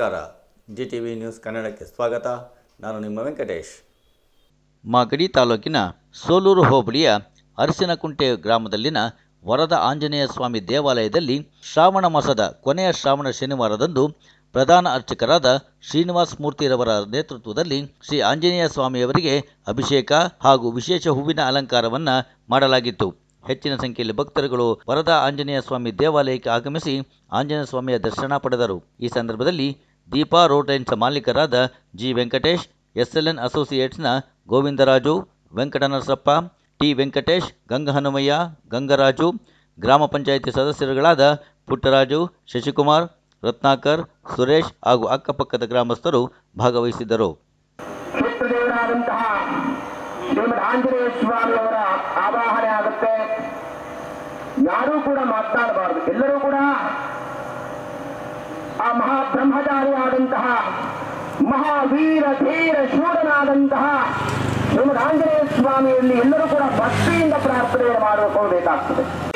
ನಮಸ್ಕಾರ. G T V news ಕನ್ನಡಕ್ಕೆ ಸ್ವಾಗತ. ನಾನು ನಿಮ್ಮ ವೆಂಕಟೇಶ್. ಮಾಗಡಿ ತಾಲೂಕಿನ ಸೋಲೂರು ಹೋಬಳಿಯ ಅರಸಿನಕುಂಟೆ ಗ್ರಾಮದಲ್ಲಿನ ವರದ ಆಂಜನೇಯ ಸ್ವಾಮಿ ದೇವಾಲಯದಲ್ಲಿ ಶ್ರಾವಣ ಮಾಸದ ಕೊನೆಯ ಶ್ರಾವಣ ಶನಿವಾರದಂದು ಪ್ರಧಾನ ಅರ್ಚಕರಾದ ಶ್ರೀನಿವಾಸ ಮೂರ್ತಿರವರ ನೇತೃತ್ವದಲ್ಲಿ ಶ್ರೀ ಆಂಜನೇಯ ಸ್ವಾಮಿಯವರಿಗೆ ಅಭಿಷೇಕ ಹಾಗೂ ವಿಶೇಷ ಹೂವಿನ ಅಲಂಕಾರವನ್ನು ಮಾಡಲಾಗಿತ್ತು. ಹೆಚ್ಚಿನ ಸಂಖ್ಯೆಯಲ್ಲಿ ಭಕ್ತರುಗಳು ವರದ ಆಂಜನೇಯ ಸ್ವಾಮಿ ದೇವಾಲಯಕ್ಕೆ ಆಗಮಿಸಿ ಆಂಜನೇಯ ಸ್ವಾಮಿಯ ದರ್ಶನ ಪಡೆದರು. ಈ ಸಂದರ್ಭದಲ್ಲಿ ದೀಪಾ ರೋಡ್ ಲೈನ್ಸ್ ಮಾಲೀಕರಾದ ಜಿ ವೆಂಕಟೇಶ್, ಎಸ್ಎಲ್ಎನ್ ಅಸೋಸಿಯೇಟ್ಸ್ನ ಗೋವಿಂದರಾಜು, ವೆಂಕಟನರಸಪ್ಪ, ಟಿ ವೆಂಕಟೇಶ್, ಗಂಗಹನುಮಯ್ಯ, ಗಂಗರಾಜು, ಗ್ರಾಮ ಪಂಚಾಯಿತಿ ಸದಸ್ಯರುಗಳಾದ ಪುಟ್ಟರಾಜು, ಶಶಿಕುಮಾರ್, ರತ್ನಾಕರ್, ಸುರೇಶ್ ಹಾಗೂ ಅಕ್ಕಪಕ್ಕದ ಗ್ರಾಮಸ್ಥರು ಭಾಗವಹಿಸಿದ್ದರು. ಆವಾಹನೆ ಆಗುತ್ತೆ. ಯಾರೂ ಕೂಡ ಮಾತನಾಡಬಾರದು. ಎಲ್ಲರೂ ಕೂಡ ಆ ಮಹಾಬ್ರಹ್ಮಚಾರಿ ಆದಂತಹ ಮಹಾವೀರ ಧೀರ ಶೂರನಾದಂತಹ ಶ್ರೀಮದ್ ಆಂಜನೇಯ ಸ್ವಾಮಿಯಲ್ಲಿ ಎಲ್ಲರೂ ಕೂಡ ಭಕ್ತಿಯಿಂದ ಪ್ರಾರ್ಥನೆಯನ್ನು ಮಾಡಿಕೊಳ್ಳಬೇಕಾಗ್ತದೆ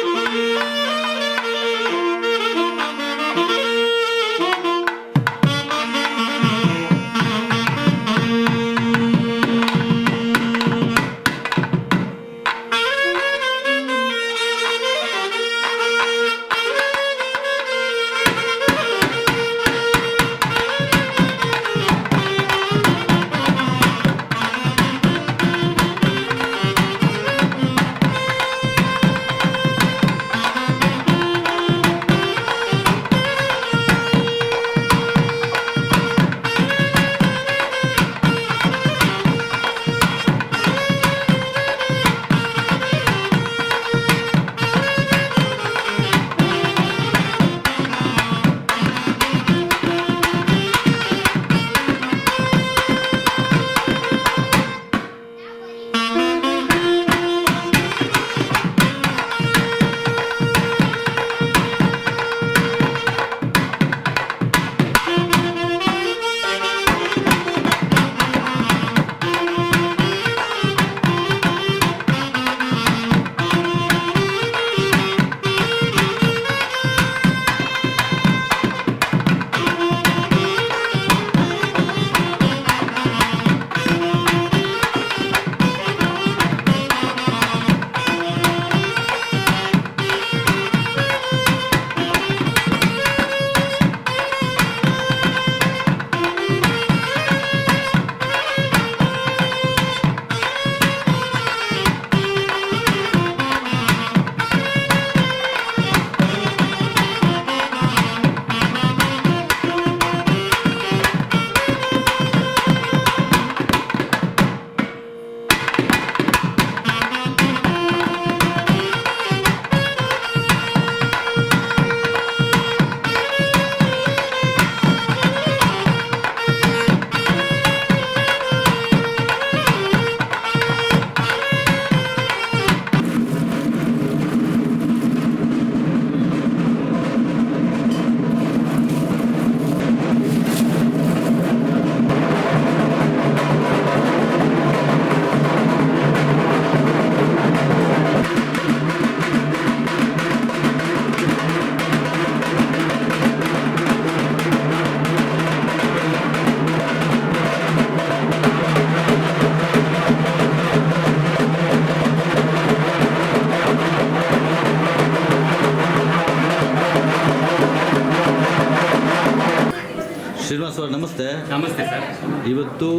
ಇವತ್ತು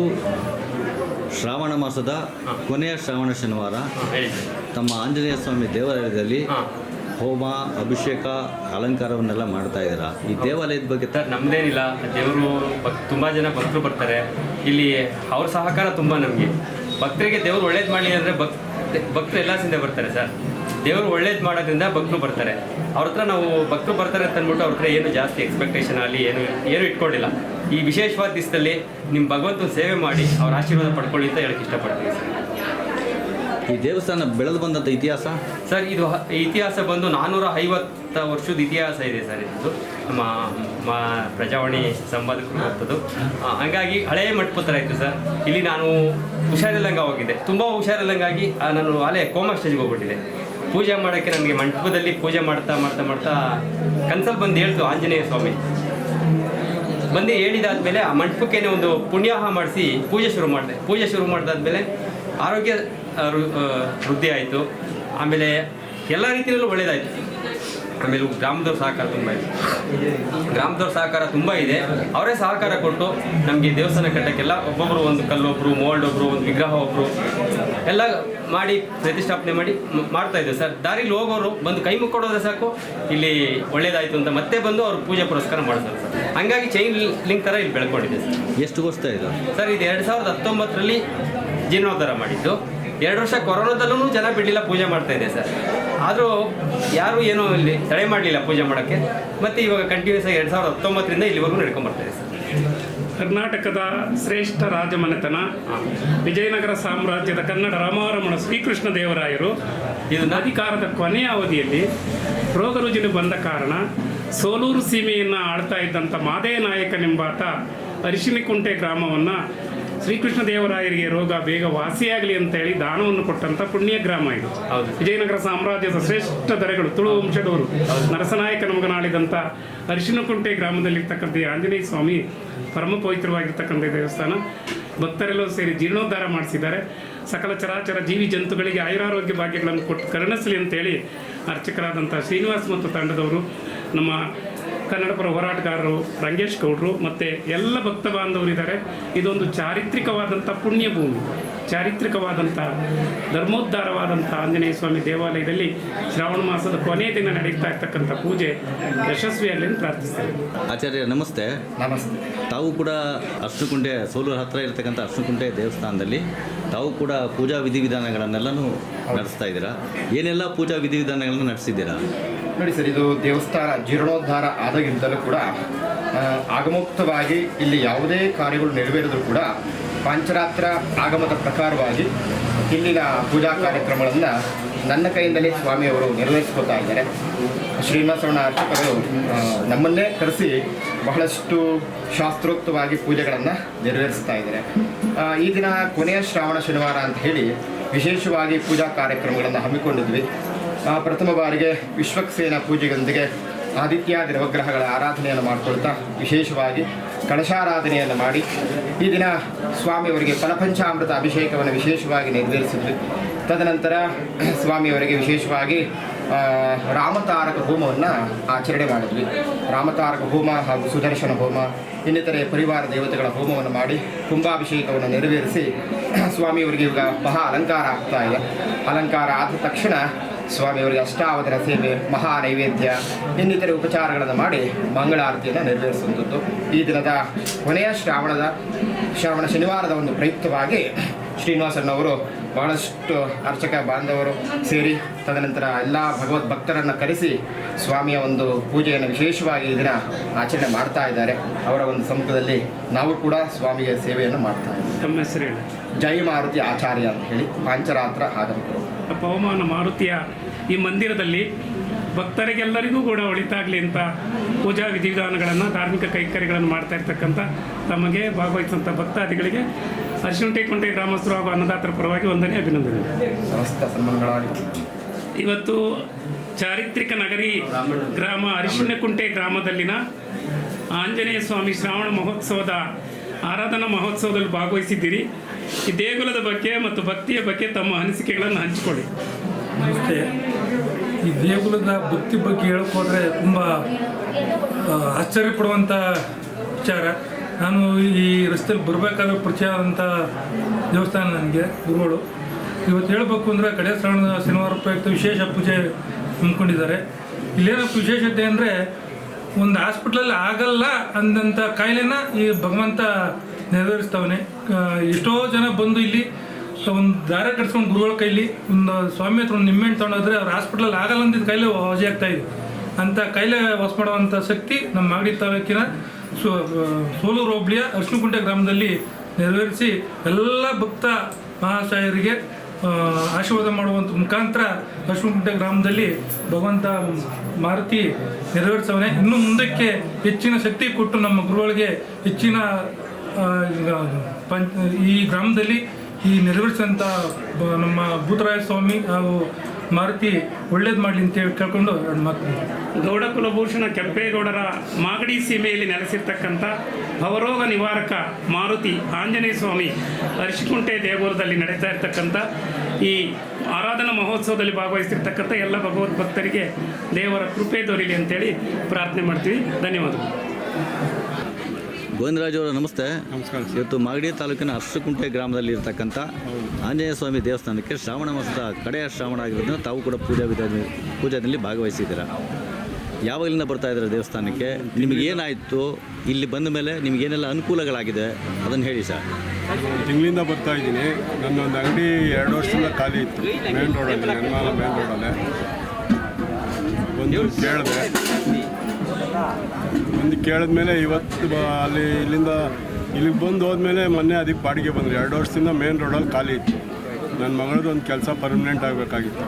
ಶ್ರಾವಣ ಮಾಸದ ಕೊನೆಯ ಶ್ರಾವಣ ಶನಿವಾರ. ತಮ್ಮ ಆಂಜನೇಯ ಸ್ವಾಮಿ ದೇವಾಲಯದಲ್ಲಿ ಹೋಮ ಅಭಿಷೇಕ ಅಲಂಕಾರವನ್ನೆಲ್ಲ ಮಾಡ್ತಾ ಇದ್ದೀರಾ? ಈ ದೇವಾಲಯದ ಬಗ್ಗೆ ತ- ಸರ್ ನಮ್ಮದೇನಿಲ್ಲ ದೇವರು ಭಕ್ ತುಂಬ ಜನ ಭಕ್ತರು ಬರ್ತಾರೆ. ಇಲ್ಲಿ ಅವ್ರ ಸಹಕಾರ ತುಂಬ ನಮಗೆ. ಭಕ್ತರಿಗೆ ದೇವರು ಒಳ್ಳೇದು ಮಾಡಲಿ ಅಂದರೆ ಭಕ್ ಭಕ್ತರು ಎಲ್ಲ ಸಿಂದ ಬರ್ತಾರೆ ಸರ್. ದೇವರು ಒಳ್ಳೇದು ಮಾಡೋದ್ರಿಂದ ಭಕ್ತರು ಬರ್ತಾರೆ. ಅವ್ರ ಹತ್ರ ನಾವು ಭಕ್ತರು ಬರ್ತಾರೆ ಅಂತ ಅಂದ್ಬಿಟ್ಟು ಅವ್ರ ಹತ್ರ ಏನು ಜಾಸ್ತಿ ಎಕ್ಸ್ಪೆಕ್ಟೇಷನ್ ಆಗಲಿ ಏನು ಏನು ಇಟ್ಕೊಂಡಿಲ್ಲ. ಈ ವಿಶೇಷವಾದ ದಿವಸದಲ್ಲಿ ನಿಮ್ಮ ಭಗವಂತನ ಸೇವೆ ಮಾಡಿ ಅವರ ಆಶೀರ್ವಾದ ಪಡ್ಕೊಳ್ಳಿ ಅಂತ ಹೇಳಕ್ಕೆ ಇಷ್ಟಪಡ್ತೀನಿ ಸರ್. ಈ ದೇವಸ್ಥಾನ ಬೆಳೆದು ಬಂದಂಥ ಇತಿಹಾಸ? ಸರ್ ಇದು ಹ- ಇತಿಹಾಸ ಬಂದು ನಾನ್ನೂರ ಐವತ್ತ ವರ್ಷದ ಇತಿಹಾಸ ಇದೆ ಸರ್ ಇದು ನಮ್ಮ ಮ ಪ್ರಜಾವಾಣಿ ಸಂಪಾದಕರು ಬರ್ತದ್ದು ಆ, ಹಂಗಾಗಿ ಹಳೆಯ ಇತ್ತು ಸರ್. ಇಲ್ಲಿ ನಾನು ಹುಷಾರಿಲ್ಲಂಗೆ ಹೋಗಿದ್ದೆ. ತುಂಬ ಹುಷಾರಿಲ್ಲಂಗಾಗಿ ಆ, ನಾನು ಅಲ್ಲೇ ಕೋಮ ಸ್ಟೇಜ್ಗೆ ಹೋಗ್ಬಿಟ್ಟಿದೆ ಪೂಜೆ ಮಾಡೋಕ್ಕೆ ನನಗೆ ಮಂಟಪದಲ್ಲಿ ಪೂಜೆ ಮಾಡ್ತಾ ಮಾಡ್ತಾ ಮಾಡ್ತಾ ಕನ್ಸಲ್ಲಿ ಬಂದು ಹೇಳ್ತು ಆಂಜನೇಯ ಸ್ವಾಮಿ. ಬಂದು ಹೇಳಿದಾದ್ಮೇಲೆ ಆ ಮಂಟಪಕ್ಕೇನೆ ಒಂದು ಪುಣ್ಯಾಹ ಮಾಡಿಸಿ ಪೂಜೆ ಶುರು ಮಾಡಿದೆ. ಪೂಜೆ ಶುರು ಮಾಡಿದಾದ್ಮೇಲೆ ಆರೋಗ್ಯ ವೃದ್ಧಿ ಆಯಿತು. ಆಮೇಲೆ ಎಲ್ಲ ರೀತಿಯಲ್ಲೂ ಒಳ್ಳೆಯದಾಯಿತು ಆಮೇಲೆ ಗ್ರಾಮದವ್ರ ಸಹಕಾರ ತುಂಬ ಇದೆ. ಗ್ರಾಮದವ್ರ ಸಹಕಾರ ತುಂಬ ಇದೆ. ಅವರೇ ಸಹಕಾರ ಕೊಟ್ಟು ನಮಗೆ ದೇವಸ್ಥಾನ ಕಟ್ಟಕ್ಕೆಲ್ಲ ಒಬ್ಬೊಬ್ಬರು ಒಂದು ಕಲ್ಲೊಬ್ಬರು ಮೋಲ್ಡ್ ಒಬ್ಬರು ಒಂದು ವಿಗ್ರಹ ಒಬ್ಬರು ಎಲ್ಲ ಮಾಡಿ ಪ್ರತಿಷ್ಠಾಪನೆ ಮಾಡಿ ಮಾಡ್ತಾ ಇದ್ದೇವೆ ಸರ್. ದಾರಿಲಿ ಹೋಗೋರು ಬಂದು ಕೈ ಮುಕ್ಕೊಡೋದ್ರೆ ಸಾಕು. ಇಲ್ಲಿ ಒಳ್ಳೇದಾಯಿತು ಅಂತ ಮತ್ತೆ ಬಂದು ಅವ್ರು ಪೂಜೆ ಪುರಸ್ಕಾರ ಮಾಡ್ತಾರೆ ಸರ್. ಹಂಗಾಗಿ ಚೈನ್ ಲಿಂಕ್ ಥರ ಇಲ್ಲಿ ಬೆಳ್ಕೊಂಡಿದೆ ಸರ್. ಎಷ್ಟು ವರ್ಷ ಇದೆ? ಸರ್ ಇದು ಎರಡು ಸಾವಿರದ ಹತ್ತೊಂಬತ್ತರಲ್ಲಿ ಜೀರ್ಣೋದ್ಧಾರ ಮಾಡಿದ್ದು. ಎರಡು ವರ್ಷ ಕೊರೋನಾದಲ್ಲೂ ಜನ ಬಿಡಲಿಲ್ಲ ಪೂಜೆ ಮಾಡ್ತಾ ಇದೆ ಸರ್. ಆದರೂ ಯಾರು ಏನೂ ಇಲ್ಲಿ ತಡೆ ಮಾಡಲಿಲ್ಲ ಪೂಜೆ ಮಾಡೋಕ್ಕೆ. ಮತ್ತು ಇವಾಗ ಕಂಟಿನ್ಯೂಸ್ ಆಗಿ ಎರಡು ಸಾವಿರದ ಹತ್ತೊಂಬತ್ತರಿಂದ ಇಲ್ಲಿವರೆಗೂ ನಡ್ಕೊಂಡ್ ಬರ್ತಾ ಇದೆ ಸರ್. ಕರ್ನಾಟಕದ ಶ್ರೇಷ್ಠ ರಾಜಮನೆತನ ವಿಜಯನಗರ ಸಾಮ್ರಾಜ್ಯದ ಕನ್ನಡ ರಾಮಾರಮಣ ಶ್ರೀಕೃಷ್ಣ ದೇವರಾಯರು. ಇದು ಅಧಿಕಾರದ ಕೊನೆಯ ಅವಧಿಯಲ್ಲಿ ರೋಗ ರುಜಿನ ಬಂದ ಕಾರಣ ಸೋಲೂರು ಸೀಮೆಯನ್ನು ಆಳ್ತಾ ಇದ್ದಂಥ ಮಾದೇ ನಾಯಕನೆಂಬಾತ ಅರಿಶಿನಿಕುಂಟೆ ಗ್ರಾಮವನ್ನು ಶ್ರೀಕೃಷ್ಣ ದೇವರಾಯರಿಗೆ ರೋಗ ಬೇಗ ವಾಸಿಯಾಗಲಿ ಅಂತೇಳಿ ದಾನವನ್ನು ಕೊಟ್ಟಂಥ ಪುಣ್ಯ ಗ್ರಾಮ ಇದು. ವಿಜಯನಗರ ಸಾಮ್ರಾಜ್ಯದ ಶ್ರೇಷ್ಠ ದರೆಗಳು ತುಳು ವಂಶದವರು. ನರಸನಾಯಕನ ಮಗನಾಳಿದಂಥ ಅರಿಶಿನಕುಂಟೆ ಗ್ರಾಮದಲ್ಲಿರ್ತಕ್ಕಂಥ ಆಂಜನೇಯ ಸ್ವಾಮಿ ಪರಮ ಪವಿತ್ರವಾಗಿರ್ತಕ್ಕಂಥ ದೇವಸ್ಥಾನ. ಭಕ್ತರೆಲ್ಲರೂ ಸೇರಿ ಜೀರ್ಣೋದ್ಧಾರ ಮಾಡಿಸಿದ್ದಾರೆ. ಸಕಲ ಚರಾಚರ ಜೀವಿ ಜಂತುಗಳಿಗೆ ಆಯುರಾರೋಗ್ಯ ಭಾಗ್ಯಗಳನ್ನು ಕೊಟ್ಟು ಕರುಣಿಸಲಿ ಅಂತೇಳಿ ಅರ್ಚಕರಾದಂಥ ಶ್ರೀನಿವಾಸ್ ಮತ್ತು ತಂಡದವರು ನಮ್ಮ ಕನ್ನಡ ಪರ ಹೋರಾಟಗಾರರು ರಂಗೇಶ್ ಗೌಡರು ಮತ್ತು ಎಲ್ಲ ಭಕ್ತ ಬಾಂಧವರಿದ್ದಾರೆ ಇದೊಂದು ಚಾರಿತ್ರಿಕವಾದಂಥ ಪುಣ್ಯ ಭೂಮಿ ಚಾರಿತ್ರಿಕವಾದಂಥ ಧರ್ಮೋದ್ಧಾರವಾದಂಥ ಆಂಜನೇಯ ಸ್ವಾಮಿ ದೇವಾಲಯದಲ್ಲಿ ಶ್ರಾವಣ ಮಾಸದ ಕೊನೆಯ ದಿನ ನಡೀತಾ ಇರ್ತಕ್ಕಂಥ ಪೂಜೆ ಯಶಸ್ವಿಯಲ್ಲಿ ಪ್ರಾರ್ಥಿಸ್ತೇವೆ ಆಚಾರ್ಯ ನಮಸ್ತೆ. ನಮಸ್ತೆ. ತಾವು ಕೂಡ ಅರ್ಶುಕುಂಡೆ ಸೋಲೂರು ಹತ್ರ ಇರತಕ್ಕಂಥ ಅರ್ಶನಕುಂಟೆ ದೇವಸ್ಥಾನದಲ್ಲಿ ತಾವು ಕೂಡ ಪೂಜಾ ವಿಧಿವಿಧಾನಗಳನ್ನೆಲ್ಲನೂ ನಡೆಸ್ತಾ ಇದ್ದೀರಾ? ಏನೆಲ್ಲ ಪೂಜಾ ವಿಧಿವಿಧಾನಗಳನ್ನು ನಡೆಸಿದ್ದೀರಾ? ನೋಡಿ ಸರ್, ಇದು ದೇವಸ್ಥಾನ ಜೀರ್ಣೋದ್ಧಾರ ಆದಾಗಿಂದಲೂ ಕೂಡ ಆಗಮುಕ್ತವಾಗಿ ಇಲ್ಲಿ ಯಾವುದೇ ಕಾರ್ಯಗಳು ನೆರವೇರಿದ್ರು ಕೂಡ ಪಂಚರಾತ್ರ ಆಗಮದ ಪ್ರಕಾರವಾಗಿ ಇಲ್ಲಿನ ಪೂಜಾ ಕಾರ್ಯಕ್ರಮಗಳನ್ನು ನನ್ನ ಕೈಯಿಂದಲೇ ಸ್ವಾಮಿಯವರು ನೆರವೇರಿಸ್ಕೊತಾ ಇದ್ದಾರೆ. ಶ್ರೀನಿವಾಸವಣ್ಣ ಅರ್ಚಕರು ನಮ್ಮನ್ನೇ ಕರೆಸಿ ಬಹಳಷ್ಟು ಶಾಸ್ತ್ರೋಕ್ತವಾಗಿ ಪೂಜೆಗಳನ್ನು ನೆರವೇರಿಸ್ತಾ ಇದ್ದಾರೆ. ಈ ದಿನ ಕೊನೆಯ ಶ್ರಾವಣ ಶನಿವಾರ ಅಂತ ಹೇಳಿ ವಿಶೇಷವಾಗಿ ಪೂಜಾ ಕಾರ್ಯಕ್ರಮಗಳನ್ನು ಹಮ್ಮಿಕೊಂಡಿದ್ವಿ. ಪ್ರಥಮ ಬಾರಿಗೆ ವಿಶ್ವಕ್ಸೇನ ಪೂಜೆಯೊಂದಿಗೆ ಆದಿತ್ಯಾದಿ ನವಗ್ರಹಗಳ ಆರಾಧನೆಯನ್ನು ಮಾಡಿಕೊಳ್ತಾ ವಿಶೇಷವಾಗಿ ಕಳಶಾರಾಧನೆಯನ್ನು ಮಾಡಿ ಈ ದಿನ ಸ್ವಾಮಿಯವರಿಗೆ ಫಲಪಂಚಾಮೃತ ಅಭಿಷೇಕವನ್ನು ವಿಶೇಷವಾಗಿ ನೆರವೇರಿಸಿದ್ವಿ ತದನಂತರ ಸ್ವಾಮಿಯವರಿಗೆ ವಿಶೇಷವಾಗಿ ರಾಮತಾರಕ ಹೋಮವನ್ನು ಆಚರಣೆ ಮಾಡಿದ್ವಿ. ರಾಮತಾರಕ ಹೋಮ ಹಾಗೂ ಸುದರ್ಶನ ಹೋಮ, ಇನ್ನಿತರೆ ಪರಿವಾರ ದೇವತೆಗಳ ಹೋಮವನ್ನು ಮಾಡಿ ಕುಂಭಾಭಿಷೇಕವನ್ನು ನೆರವೇರಿಸಿ ಸ್ವಾಮಿಯವರಿಗೆ ಈಗ ಮಹಾ ಅಲಂಕಾರ ಆಗ್ತಾ ಇದೆ. ಅಲಂಕಾರ ಆದ ತಕ್ಷಣ ಸ್ವಾಮಿಯವರಿಗೆ ಅಷ್ಟಾವಧಾನ ಸೇವೆ ಮಹಾ ನೈವೇದ್ಯ ಇನ್ನಿತರ ಉಪಚಾರಗಳನ್ನು ಮಾಡಿ ಮಂಗಳಾರತಿಯನ್ನು ನೆರವೇರಿಸುವಂಥದ್ದು ಈ ದಿನದ ಕೊನೆಯ ಶ್ರಾವಣದ ಶ್ರಾವಣ ಶನಿವಾರದ ಒಂದು ಪ್ರಯುಕ್ತವಾಗಿ ಶ್ರೀನಿವಾಸನವರು ಬಹಳಷ್ಟು ಅರ್ಚಕ ಬಾಂಧವರು ಸೇರಿ ತದನಂತರ ಎಲ್ಲ ಭಗವದ್ ಭಕ್ತರನ್ನು ಕರೆಸಿ ಸ್ವಾಮಿಯ ಒಂದು ಪೂಜೆಯನ್ನು ವಿಶೇಷವಾಗಿ ಈ ದಿನ ಆಚರಣೆ ಮಾಡ್ತಾ ಇದ್ದಾರೆ. ಅವರ ಒಂದು ಸಮ್ಮುಖದಲ್ಲಿ ನಾವು ಕೂಡ ಸ್ವಾಮಿಯ ಸೇವೆಯನ್ನು ಮಾಡ್ತಾ ಇದ್ದೀವಿ. ತಮ್ಮ ಹೆಸರು ಹೇಳಿ. ಜೈ ಮಾರುತಿ ಆಚಾರ್ಯ ಅಂತ ಹೇಳಿ ಪಾಂಚರಾತ್ರ ಆಗಮಿಕರು ಪವಮಾನ ಮಾರುತಿಯ ಈ ಮಂದಿರದಲ್ಲಿ ಭಕ್ತರಿಗೆಲ್ಲರಿಗೂ ಕೂಡ ಒಳಿತಾಗಲಿ ಅಂತ ಪೂಜಾ ವಿಧಿವಿಧಾನಗಳನ್ನು ಧಾರ್ಮಿಕ ಕೈಕರ್ಯಗಳನ್ನು ಮಾಡ್ತಾ ಇರ್ತಕ್ಕಂಥ ತಮಗೆ ಭಾಗವಹಿಸಿದಂಥ ಭಕ್ತಾದಿಗಳಿಗೆ ಅರಿಶಿಣಟೇಕುಂಟೆ ಗ್ರಾಮಸ್ಥರು ಹಾಗೂ ಅನ್ನದಾತರ ಪರವಾಗಿ ಒಂದನೇ ಅಭಿನಂದನೆ ಇವತ್ತು ಚಾರಿತ್ರಿಕ ನಗರಿ ಗ್ರಾಮ ಅರಿಶಿಣಕುಂಟೆ ಗ್ರಾಮದಲ್ಲಿನ ಆಂಜನೇಯ ಸ್ವಾಮಿ ಶ್ರಾವಣ ಮಹೋತ್ಸವದ ಆರಾಧನಾ ಮಹೋತ್ಸವದಲ್ಲಿ ಭಾಗವಹಿಸಿದ್ದೀರಿ. ಈ ದೇಗುಲದ ಬಗ್ಗೆ ಮತ್ತು ಭಕ್ತಿಯ ಬಗ್ಗೆ ತಮ್ಮ ಅನಿಸಿಕೆಗಳನ್ನು ಹಂಚಿಕೊಳ್ಳಿ. ನಮಸ್ತೆ. ಈ ದೇಗುಲದ ಭಕ್ತಿ ಬಗ್ಗೆ ಹೇಳಕ್ಕೆ ಹೋದರೆ ತುಂಬ ಆಶ್ಚರ್ಯ ಪಡುವಂಥ ವಿಚಾರ. ನಾನು ಈ ರಸ್ತೆಯಲ್ಲಿ ಬರಬೇಕಾದ್ರೆ ಪರಿಚಯ ಆದಂಥ ದೇವಸ್ಥಾನ ನನಗೆ, ಗುರುಗಳು. ಇವತ್ತು ಹೇಳಬೇಕು ಅಂದರೆ ಕಡೆ ಶ್ರವಣದ ಶನಿವಾರ ಪ್ರಯುಕ್ತ ವಿಶೇಷ ಪೂಜೆ ಹಮ್ಮಿಕೊಂಡಿದ್ದಾರೆ. ಇಲ್ಲೇನಪ್ಪ ವಿಶೇಷತೆ ಅಂದರೆ ಒಂದು ಹಾಸ್ಪಿಟ್ಲಲ್ಲಿ ಆಗಲ್ಲ ಅಂದಂಥ ಕಾಯಿಲೆನ ಈ ಭಗವಂತ ನೆರವೇರಿಸ್ತವನೆ. ಎಷ್ಟೋ ಜನ ಬಂದು ಇಲ್ಲಿ ಒಂದು ದಾರ ಕಟ್ಸ್ಕೊಂಡು ಗುರುಗಳ ಕೈಲಿ ಒಂದು ಸ್ವಾಮಿ ಹತ್ರ ಒಂದು ನಿಮ್ಮೆಣ್ಣು ತೊಗೊಂಡೋದ್ರೆ ಅವ್ರ ಹಾಸ್ಪಿಟ್ಲಲ್ಲಿ ಆಗಲ್ಲ ಅಂದಿದ್ದ ಕೈಲೇ ವಜೆ ಆಗ್ತಾ ಇದೆ. ಅಂಥ ಕೈಲೇ ವಾಸ ಮಾಡುವಂಥ ಶಕ್ತಿ ನಮ್ಮ ಮಾಗಡಿ ತಾಲೂಕಿನ ಸೋ ಸೋಲೂರು ಹೋಬಳಿಯ ಅರ್ಶಿನಕುಂಟೆ ಗ್ರಾಮದಲ್ಲಿ ನೆರವೇರಿಸಿ ಎಲ್ಲ ಭಕ್ತ ಮಹಾಶಯರಿಗೆ ಆ, ಆಶೀರ್ವಾದ ಮಾಡುವಂಥ ಮುಖಾಂತರ ಅಶ್ವಕುಂಟೆ ಗ್ರಾಮದಲ್ಲಿ ಭಗವಂತ ಮಾರುತಿ ನೆರವೇರಿಸವನೆ. ಇನ್ನು ಮುಂದಕ್ಕೆ ಹೆಚ್ಚಿನ ಶಕ್ತಿ ಕೊಟ್ಟು ನಮ್ಮ ಗುರುಗಳಿಗೆ ಹೆಚ್ಚಿನ ಪಂಚ ಈ ಗ್ರಾಮದಲ್ಲಿ ಈ ನೆರವೇರಿಸಿದಂಥ ನಮ್ಮ ಭೂತರಾಯ ಸ್ವಾಮಿ ಹಾಗೂ ಮಾರುತಿ ಒಳ್ಳೇದು ಮಾಡಲಿ ಅಂತ ಹೇಳಿ ಕೇಳ್ಕೊಂಡು ಎರಡು ಮಾತು ಗೌಡ ಕುಲಭೂಷಣ ಕೆಂಪೇಗೌಡರ ಮಾಗಡಿ ಸೀಮೆಯಲ್ಲಿ ನೆಲೆಸಿರ್ತಕ್ಕಂಥ ಭವರೋಗ ನಿವಾರಕ ಮಾರುತಿ ಆಂಜನೇಯ ಸ್ವಾಮಿ ಅರಿಶಿಕುಂಟೆ ದೇಗುಲದಲ್ಲಿ ನಡೀತಾ ಇರ್ತಕ್ಕಂಥ ಈ ಆರಾಧನಾ ಮಹೋತ್ಸವದಲ್ಲಿ ಭಾಗವಹಿಸ್ತಿರ್ತಕ್ಕಂಥ ಎಲ್ಲ ಭಗವದ್ ಭಕ್ತರಿಗೆ ದೇವರ ಕೃಪೆ ದೊರೀಲಿ ಅಂತೇಳಿ ಪ್ರಾರ್ಥನೆ ಮಾಡ್ತೀವಿ. ಧನ್ಯವಾದಗಳು. ಗೋವಿಂದರಾಜ್ ಅವರ ನಮಸ್ತೆ. ನಮಸ್ಕಾರ ಇವತ್ತು ಮಾಗಡಿ ತಾಲೂಕಿನ ಅರಸಕುಂಟೆ ಗ್ರಾಮದಲ್ಲಿ ಇರತಕ್ಕಂಥ ಆಂಜನೇಯ ಸ್ವಾಮಿ ದೇವಸ್ಥಾನಕ್ಕೆ ಶ್ರಾವಣ ಮಾಸದ ಕಡೆಯ ಶ್ರಾವಣ ಆಗಿರೋದ್ರಿಂದ ತಾವು ಕೂಡ ಪೂಜಾ ವಿಧಾನ ಪೂಜಾದಲ್ಲಿ ಭಾಗವಹಿಸಿದ್ದೀರಾ? ಯಾವಾಗಲಿಂದ ಬರ್ತಾ ಇದ್ದಾರೆ ದೇವಸ್ಥಾನಕ್ಕೆ? ನಿಮಗೇನಾಯಿತು ಇಲ್ಲಿ ಬಂದ ಮೇಲೆ ನಿಮಗೇನೆಲ್ಲ ಅನುಕೂಲಗಳಾಗಿದೆ? ಅದನ್ನು ಹೇಳಿ ಸರ್. ತಿಂಗಳಿಂದ ಬರ್ತಾ ಇದ್ದೀನಿ. ನನ್ನೊಂದು ಅಂಗಡಿ ಎರಡು ವರ್ಷದಿಂದ ಖಾಲಿ ಇತ್ತು. ಮೇನ್ ರೋಡಲ್ಲಿ ಮೇನ್ ರೋಡಲ್ಲೇ. ಒಂದು ಕೇಳಿದೆ. ಒಂದು ಕೇಳಿದ್ಮೇಲೆ ಇವತ್ತು ಬ- ಅಲ್ಲಿ ಇಲ್ಲಿಂದ ಇಲ್ಲಿಗೆ ಬಂದು ಹೋದ್ಮೇಲೆ ಮೊನ್ನೆ ಅದಕ್ಕೆ ಬಾಡಿಗೆ ಬಂದರು ಎರಡು ವರ್ಷದಿಂದ ಮೇನ್ ರೋಡಲ್ಲಿ ಖಾಲಿ ಇತ್ತು. ನನ್ನ ಮಗಳದ್ದು ಒಂದು ಕೆಲಸ ಪರ್ಮನೆಂಟ್ ಆಗಬೇಕಾಗಿತ್ತು.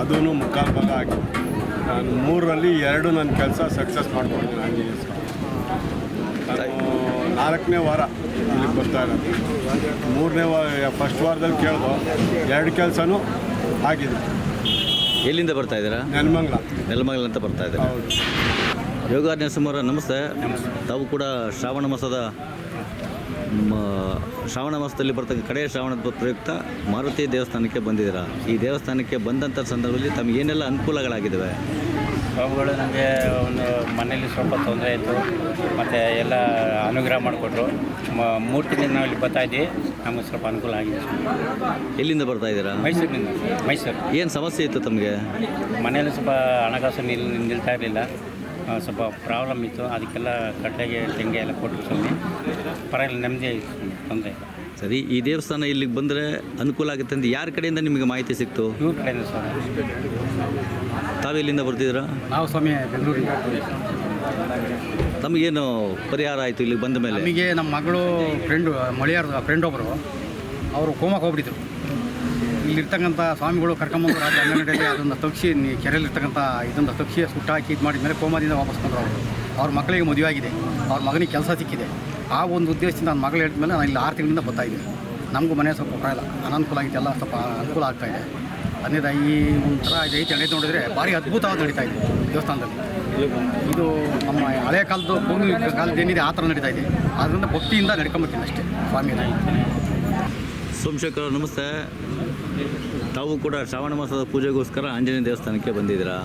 ಅದೂ ಮುಕ್ಕಾಲು ಭಾಗ ಆಗಿ. ನಾನು ಮೂರರಲ್ಲಿ ಎರಡು ನನ್ನ ಕೆಲಸ ಸಕ್ಸಸ್ ಮಾಡ್ಕೊಂಡಿದ್ದೀನಿ ಸ್ವಾಮಿ ನಾನು ನಾಲ್ಕನೇ ವಾರ ಇಲ್ಲಿಗೆ ಬರ್ತಾ ಇರೋದು. ಮೂರನೇ ವಾರ ಫಸ್ಟ್ ವಾರದಲ್ಲಿ ಕೇಳ್ದು ಎರಡು ಕೆಲಸನೂ ಆಗಿದೆ ಎಲ್ಲಿಂದ ಬರ್ತಾ ಇದ್ದೀರಾ? ನೆಲಮಂಗ್ಲ. ನೆಲಮಂಗ್ಲ ಅಂತ ಬರ್ತಾ ಇದ್ದೀರಾ? ಯೋಗ ನರಸಿಂಹರ ನಮಸ್ತೆ. ತಾವು ಕೂಡ ಶ್ರಾವಣ ಮಾಸದ ಶ್ರಾವಣ ಮಾಸದಲ್ಲಿ ಬರ್ತಕ್ಕ ಕಡೆಯ ಶ್ರಾವಣದ ಪ್ರಯುಕ್ತ ಮಾರುತಿ ದೇವಸ್ಥಾನಕ್ಕೆ ಬಂದಿದ್ದೀರಾ? ಈ ದೇವಸ್ಥಾನಕ್ಕೆ ಬಂದಂಥ ಸಂದರ್ಭದಲ್ಲಿ ತಮಗೆ ಏನೆಲ್ಲ ಅನುಕೂಲಗಳಾಗಿದ್ದಾವೆ? ಅವುಗಳು ನನಗೆ ಒಂದು ಮನೇಲಿ ಸ್ವಲ್ಪ ತೊಂದರೆ ಇತ್ತು ಮತ್ತು ಎಲ್ಲ ಅನುಗ್ರಹ ಮಾಡಿಕೊಟ್ರು. ಮೂರು ನಾವು ಇಲ್ಲಿ ಬರ್ತಾ ಇದ್ದೀವಿ ನಮಗೆ ಸ್ವಲ್ಪ ಅನುಕೂಲ ಆಗಿದೆ. ಎಲ್ಲಿಂದ ಬರ್ತಾ ಇದ್ದೀರಾ? ಮೈಸೂರಿನಿಂದ ಮೈಸೂರು. ಏನು ಸಮಸ್ಯೆ ಇತ್ತು ತಮಗೆ? ಮನೇಲಿ ಸ್ವಲ್ಪ ಹಣಕಾಸು ನಿಲ್ ನಿಲ್ತಾ ಇರಲಿಲ್ಲ. ಸ್ವಲ್ಪ ಪ್ರಾಬ್ಲಮ್ ಇತ್ತು. ಅದಕ್ಕೆಲ್ಲ ಕಟ್ಟಿಗೆ ತೆಂಗೆ ಎಲ್ಲ ಕೊಟ್ಟು ಸ್ವಾಮಿ ಪರವಾಗಿಲ್ಲ ನೆಮ್ಮದಿ ತೊಂದರೆ ಇಲ್ಲ. ಸರಿ ಈ ದೇವಸ್ಥಾನ ಇಲ್ಲಿಗೆ ಬಂದರೆ ಅನುಕೂಲ ಆಗುತ್ತೆ ಅಂತ ಯಾರ ಕಡೆಯಿಂದ ನಿಮಗೆ ಮಾಹಿತಿ ಸಿಕ್ತು? ಇವ್ರ ಕಡೆಯಿಂದ ಸ್ವಾಮಿ ತಾವು ಎಲ್ಲಿಂದ ಬರ್ತಿದ್ದೀರಾ? ನಾವು ಸ್ವಾಮಿ ಬೆಂಗಳೂರಿಂದ. ತಮಗೇನು ಪರಿಹಾರ ಆಯಿತು ಇಲ್ಲಿಗೆ ಬಂದ ಮೇಲೆ? ನಮಗೆ ನಮ್ಮ ಮಗಳು ಫ್ರೆಂಡು ಮಳಿಯಾರ್ದ ಫ್ರೆಂಡ್ ಒಬ್ಬರು ಅವರು ಕೋಮಕ್ಕೆ ಹೋಗ್ಬಿಟ್ಟಿದ್ರು. ಇಲ್ಲಿರ್ತಕ್ಕಂಥ ಸ್ವಾಮಿಗಳು ಕರ್ಕೊಂಬಂದು ರಾತ್ರಿ ಅಂಗನಡಿಯಲ್ಲಿ ಅದನ್ನು ತಗ್ಸಿ ಕೆರೆಯಲ್ಲಿರ್ತಕ್ಕಂಥ ಇದನ್ನು ತಗ್ಸಿ ಸುಟ್ಟಾಕಿ ಇದು ಮಾಡಿದ ಮೇಲೆ ಕೋಮದಿಂದ ವಾಪಸ್ ಬಂದರು ಅವರು. ಅವ್ರ ಮಕ್ಕಳಿಗೆ ಮದುವೆ ಆಗಿದೆ. ಅವ್ರ ಮಗನಿಗೆ ಕೆಲಸ ಸಿಕ್ಕಿದೆ. ಆ ಒಂದು ಉದ್ದೇಶದಿಂದ ನನ್ನ ಮಗಳು ಹೇಳಿದ ಮೇಲೆ ನಾನು ಇಲ್ಲಿ ಆರು ತಿಂಗಳಿಂದ ಬರ್ತಾಯಿದ್ದೆ ನಮಗೂ ಮನೆ ಸ್ವಲ್ಪ ಪರವಾಗಿಲ್ಲ ಅನಾನುಕೂಲ ಆಗಿತ್ತು, ಎಲ್ಲ ಸ್ವಲ್ಪ ಅನುಕೂಲ ಆಗ್ತಾ ಇದೆ. ಅದರಿಂದ ಈ ಒಂಥರ ಐತೆ ನೋಡಿದರೆ ನೋಡಿದ್ರೆ ಭಾರಿ ಅದ್ಭುತವಾಗಿ ನಡೀತಾ ಇದೆ ದೇವಸ್ಥಾನದಲ್ಲಿ. ಇದು ನಮ್ಮ ಹಳೆ ಕಾಲದ ಭೂಮಿ ಕಾಲದ ಏನಿದೆ, ಆ ಥರ ನಡೀತಾ ಇದೆ. ಆದ್ದರಿಂದ ಭಕ್ತಿಯಿಂದ ನಡ್ಕೊಂಬರ್ತೀನಿ ಅಷ್ಟೇ ಸ್ವಾಮಿ ಸೋಮಶೇಖರ್ ನಮಸ್ತೆ. ತಾವು ಕೂಡ ಶ್ರಾವಣ ಮಾಸದ ಪೂಜೆಗೋಸ್ಕರ ಆಂಜನೇಯ ದೇವಸ್ಥಾನಕ್ಕೆ ಬಂದಿದ್ದೀರಾ?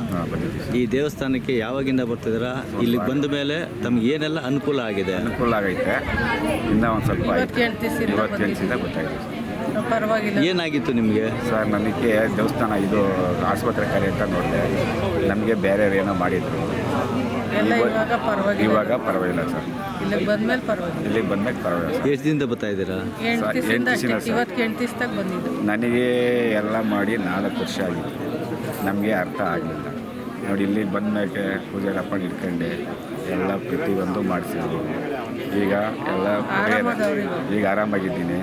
ಈ ದೇವಸ್ಥಾನಕ್ಕೆ ಯಾವಾಗಿಂದ ಬರ್ತಿದ್ದೀರಾ? ಇಲ್ಲಿಗೆ ಬಂದ ಮೇಲೆ ತಮ್ಗೆ ಏನೆಲ್ಲ ಅನುಕೂಲ ಆಗಿದೆ? ಅನುಕೂಲ ಆಗೈತೆ. ಇಂದ ಒಂದು ಸ್ವಲ್ಪ ಗೊತ್ತಾಗಿದೆ ಪರವಾಗಿಲ್ಲ. ಏನಾಗಿತ್ತು ನಿಮಗೆ? ಸರ್ ನನಗೆ ದೇವಸ್ಥಾನ ಇದು ಆಸ್ಪತ್ರೆ ಕರೆ ಅಂತ ನೋಡಿದೆ. ನಮಗೆ ಬೇರೆ ಏನೋ ಮಾಡಿದ್ರು. ಎಲ್ಲ ಇವಾಗ ಪರವಾಗಿಲ್ಲ. ಇವಾಗ ಪರವಾಗಿಲ್ಲ ಸರ್. ಇಲ್ಲಿಗೆ ಬಂದ್ಮೇಲೆ ಪರವಾಗಿಲ್ಲ. ಇಲ್ಲಿಗೆ ಬಂದ್ಮೇಲೆ ಪರವಾಗಿಲ್ಲ. ಎಷ್ಟು ದಿನದಿಂದ ಬರ್ತಾ ಇದ್ದೀರಾ? ಎಂಟು ಸರ್, ದಿವಸದಿಂದ ಎಂಟು ಅಷ್ಟೇ ಇವತ್ತು ಎಂಟು ದಿವಸದಾಗ ಬಂದಿದ್ದು. ನನಗೆ ಎಲ್ಲ ಮಾಡಿ ನಾಲ್ಕು ವರ್ಷ ಆಗಿತ್ತು ನಮಗೆ ಅರ್ಥ ಆಗಲಿಲ್ಲ. ನೋಡಿ ಇಲ್ಲಿ ಬಂದಮೇಲೆ ಪೂಜೆ ಅಪ್ಪಣೆ ಇಟ್ಕೊಂಡೆ ಎಲ್ಲ ಪ್ರತಿಯೊಂದು ಮಾಡಿಸಿದ್ರು ಈಗ ಎಲ್ಲ ಇವಾಗ. ಈಗ ಆರಾಮಾಗಿದ್ದೀನಿ.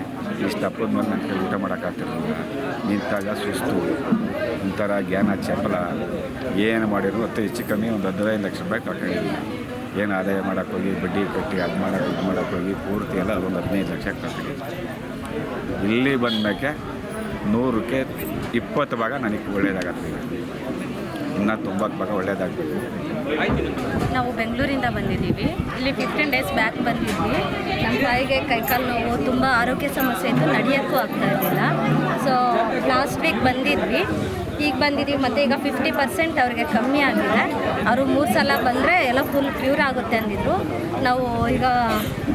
ಇಷ್ಟು ತಪ್ಪದ ಮೇಲೆ ನನಗೆ ಊಟ ಮಾಡೋಕ್ಕಾಗ್ತಿರಲಿಲ್ಲ ನಿಂತಾಗ ಸುಸ್ತು. ಒಂಥರ ಜ್ಞಾನ ಚಪಲ. ಏನು ಮಾಡಿದ್ರು ಅತ್ತ ಹೆಚ್ಚು ಕಮ್ಮಿ ಒಂದು ಹದಿನೈದು ಲಕ್ಷ ರೂಪಾಯಿ ಕಳ್ಕೊಂಡಿದ್ದೀನಿ. ಏನು ಆದಾಯ ಮಾಡೋಕ್ಕೆ ಹೋಗಿ, ಬಡ್ಡಿ ಕಟ್ಟಿ ಅದು ಮಾಡೋಕೆ ಇದು ಮಾಡೋಕೆ ಹೋಗಿ, ಪೂರ್ತಿ ಎಲ್ಲ ಒಂದು ಹದಿನೈದು ಲಕ್ಷ ಕಟ್ಟಿ. ಇಲ್ಲಿ ಬಂದಮೇಲೆ ನೂರಕ್ಕೆ ಇಪ್ಪತ್ತು ಭಾಗ ನನಗೆ ಒಳ್ಳೇದಾಗತ್ತೆ. ಇನ್ನು ತೊಂಬತ್ತು ಭಾಗ ಒಳ್ಳೇದಾಗಬೇಕು ನಾವು ಬೆಂಗಳೂರಿಂದ ಬಂದಿದ್ದೀವಿ. ಇಲ್ಲಿ ಫಿಫ್ಟೀನ್ ಡೇಸ್ ಬ್ಯಾಕ್ ಬಂದಿದ್ವಿ. ನಮ್ಮ ತಾಯಿಗೆ ಕೈಕಾಲು ನೋವು, ತುಂಬ ಆರೋಗ್ಯ ಸಮಸ್ಯೆ ಇತ್ತು, ನಡೆಯೋಕ್ಕೂ ಆಗ್ತಾ ಇರಲಿಲ್ಲ. ಸೊ ಲಾಸ್ಟ್ ವೀಕ್ ಬಂದಿದ್ವಿ. ಈಗ ಬಂದಿದ್ದೀವಿ ಮತ್ತು ಈಗ ಫಿಫ್ಟಿ ಪರ್ಸೆಂಟ್ ಅವ್ರಿಗೆ ಕಮ್ಮಿ ಆಗಿದೆ. ಅವರು ಮೂರು ಸಲ ಬಂದರೆ ಎಲ್ಲ ಫುಲ್ ಕ್ಯೂರ್ ಆಗುತ್ತೆ ಅಂದಿದ್ರು. ನಾವು ಈಗ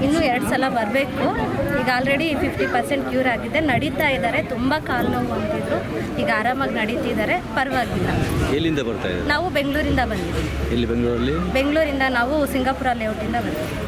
ಇನ್ನೂ ಎರಡು ಸಲ ಬರಬೇಕು. ಈಗ ಆಲ್ರೆಡಿ ಫಿಫ್ಟಿ ಪರ್ಸೆಂಟ್ ಕ್ಯೂರ್ ಆಗಿದೆ. ನಡೀತಾ ಇದ್ದಾರೆ ತುಂಬ ಕಾಲು ನೋವು ಅಂತಿದ್ರು. ಈಗ ಆರಾಮಾಗಿ ನಡೀತಿದ್ದಾರೆ ಪರವಾಗಿಲ್ಲ. ಎಲ್ಲಿಂದ ಬರ್ತಾ ಇದ್ದಾರೆ? ನಾವು ಬೆಂಗಳೂರಿಂದ ಬಂದಿದ್ದೀವಿ. ಇಲ್ಲಿ ಬೆಂಗಳೂರಲ್ಲಿ? ಬೆಂಗಳೂರಿಂದ ನಾವು ಸಿಂಗಾಪುರ ಲೇಔಟಿಂದ ಬಂದಿದ್ದೀವಿ.